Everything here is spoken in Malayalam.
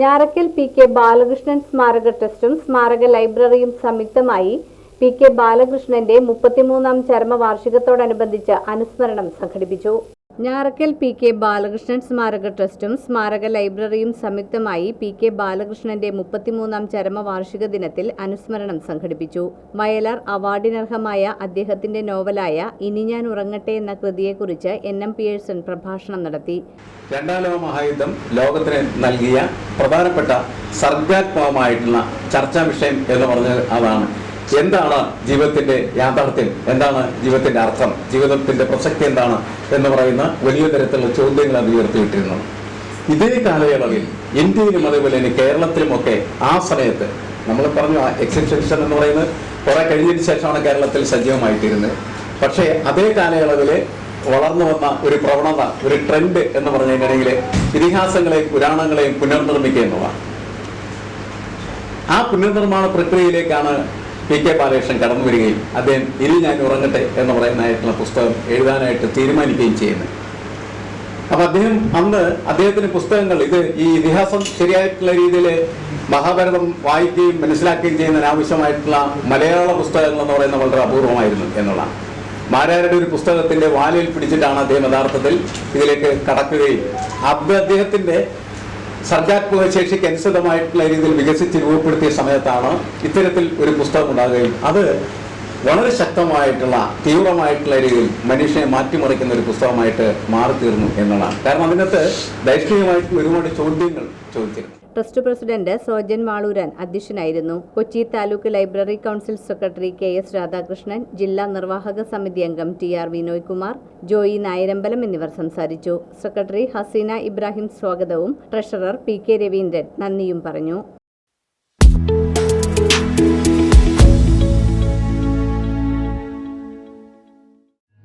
ഞാറക്കൽ പി കെ ബാലകൃഷ്ണൻ സ്മാരക ട്രസ്റ്റും സ്മാരക ലൈബ്രറിയും സംയുക്തമായി പി കെ ബാലകൃഷ്ണന്റെ മുപ്പത്തിമൂന്നാം ചരമവാർഷികത്തോടനുബന്ധിച്ച് അനുസ്മരണം സംഘടിപ്പിച്ചു. ഞാറക്കൽ പി കെ ബാലകൃഷ്ണൻ സ്മാരക ട്രസ്റ്റും സ്മാരക ലൈബ്രറിയും സംയുക്തമായി പി കെ ബാലകൃഷ്ണന്റെ മുപ്പത്തിമൂന്നാം ചരമവാർഷിക ദിനത്തിൽ അനുസ്മരണം സംഘടിപ്പിച്ചു. വയലാർ അവാർഡിനർഹമായ അദ്ദേഹത്തിന്റെ നോവലായ ഇനി ഞാൻ ഉറങ്ങട്ടെ എന്ന കൃതിയെക്കുറിച്ച് എൻ. എം. പിയേഴ്സൺ പ്രഭാഷണം നടത്തി. രണ്ടാം ലോക മഹായുദ്ധം ലോകത്തിന് നൽകിയ പ്രധാനപ്പെട്ട സർഗാത്മകമായിട്ടുള്ള ചർച്ചാ വിഷയം എന്ന് പറഞ്ഞത് അതാണ്. എന്താണ് ജീവിതത്തിന്റെ യാഥാർത്ഥ്യം? എന്താണ് ജീവിതത്തിന്റെ അർത്ഥം? ജീവിതത്തിന്റെ പ്രസക്തി എന്താണ് എന്ന് പറയുന്ന വലിയ തരത്തിലുള്ള ചോദ്യങ്ങൾ അത് ഉയർത്തിയിട്ടിരുന്നു. ഇതേ കാലയളവിൽ ഇന്ത്യയിലും അതേപോലെ തന്നെ കേരളത്തിലുമൊക്കെ ആ സമയത്ത് നമ്മൾ പറഞ്ഞു എക്സിബിഷൻ എന്ന് പറയുന്നത് കുറെ കഴിഞ്ഞതിന് ശേഷമാണ് കേരളത്തിൽ സജീവമായിട്ടിരുന്നത്. പക്ഷേ അതേ കാലയളവിൽ വളർന്നു വന്ന ഒരു പ്രവണത ഒരു ട്രെൻഡ് എന്ന് പറഞ്ഞു കഴിഞ്ഞിട്ടുണ്ടെങ്കിൽ ഇതിഹാസങ്ങളെയും പുരാണങ്ങളെയും പുനർനിർമ്മിക്കുക എന്നുള്ളതാണ് ആ പുനർനിർമ്മാണ പ്രക്രിയയിലേക്കാണ് പി കെ ബാലകൃഷ്ണൻ കടന്നു വരികയും അദ്ദേഹം ഇനി ഞാൻ ഉറങ്ങട്ടെ എന്ന് പറയുന്നതായിട്ടുള്ള പുസ്തകം എഴുതാനായിട്ട് തീരുമാനിക്കുകയും ചെയ്യുന്നത് അപ്പൊ അദ്ദേഹം അന്ന് അദ്ദേഹത്തിന്റെ പുസ്തകങ്ങൾ ഇത് ഈ ഇതിഹാസം ശരിയായിട്ടുള്ള രീതിയിൽ മഹാഭാരതം വായിക്കുകയും മനസ്സിലാക്കുകയും ചെയ്യുന്നതിന് ആവശ്യമായിട്ടുള്ള മലയാള പുസ്തകങ്ങൾ എന്ന് പറയുന്നത് വളരെ അപൂർവമായിരുന്നു എന്നുള്ളതാണ്. മാരാരുടെ ഒരു പുസ്തകത്തിന്റെ വാലയിൽ പിടിച്ചിട്ടാണ് അദ്ദേഹം യഥാർത്ഥത്തിൽ ഇതിലേക്ക് കടക്കുകയും. അത് അദ്ദേഹത്തിന്റെ സർഗാത്മക ശേഷിക്ക് അനുസൃതമായിട്ടുള്ള രീതിയിൽ വികസിച്ച് രൂപപ്പെടുത്തിയ സമയത്താണ് ഇത്തരത്തിൽ ഒരു പുസ്തകം ഉണ്ടാകുകയും അത് വളരെ ശക്തമായിട്ടുള്ള തീവ്രമായിട്ടുള്ള രീതിയിൽ മനുഷ്യനെ മാറ്റിമറിക്കുന്ന ഒരു പുസ്തകമായിട്ട് മാറിത്തീർന്നു എന്നുള്ളതാണ്. കാരണം അതിനകത്ത് ദൈഷ്ണികമായിട്ടുള്ള ഒരുപാട് ചോദ്യങ്ങൾ ചോദിച്ചിരുന്നു. ട്രസ്റ്റ് പ്രസിഡന്റ് സോജൻ മാളൂരാൻ അധ്യക്ഷനായിരുന്നു. Kochi taluk library council secretary K S Radhakrishnan ജില്ലാ നിർവാഹക സമിതി അംഗം T R Vinoy Kumar Joy Nayarambalam എന്നിവർ സംസാരിച്ചു. സെക്രട്ടറി ഹസീന ഇബ്രാഹിം സ്വാഗതവും ട്രഷറർ പി കെ രവീന്ദ്രൻ നന്ദിയും പറഞ്ഞു.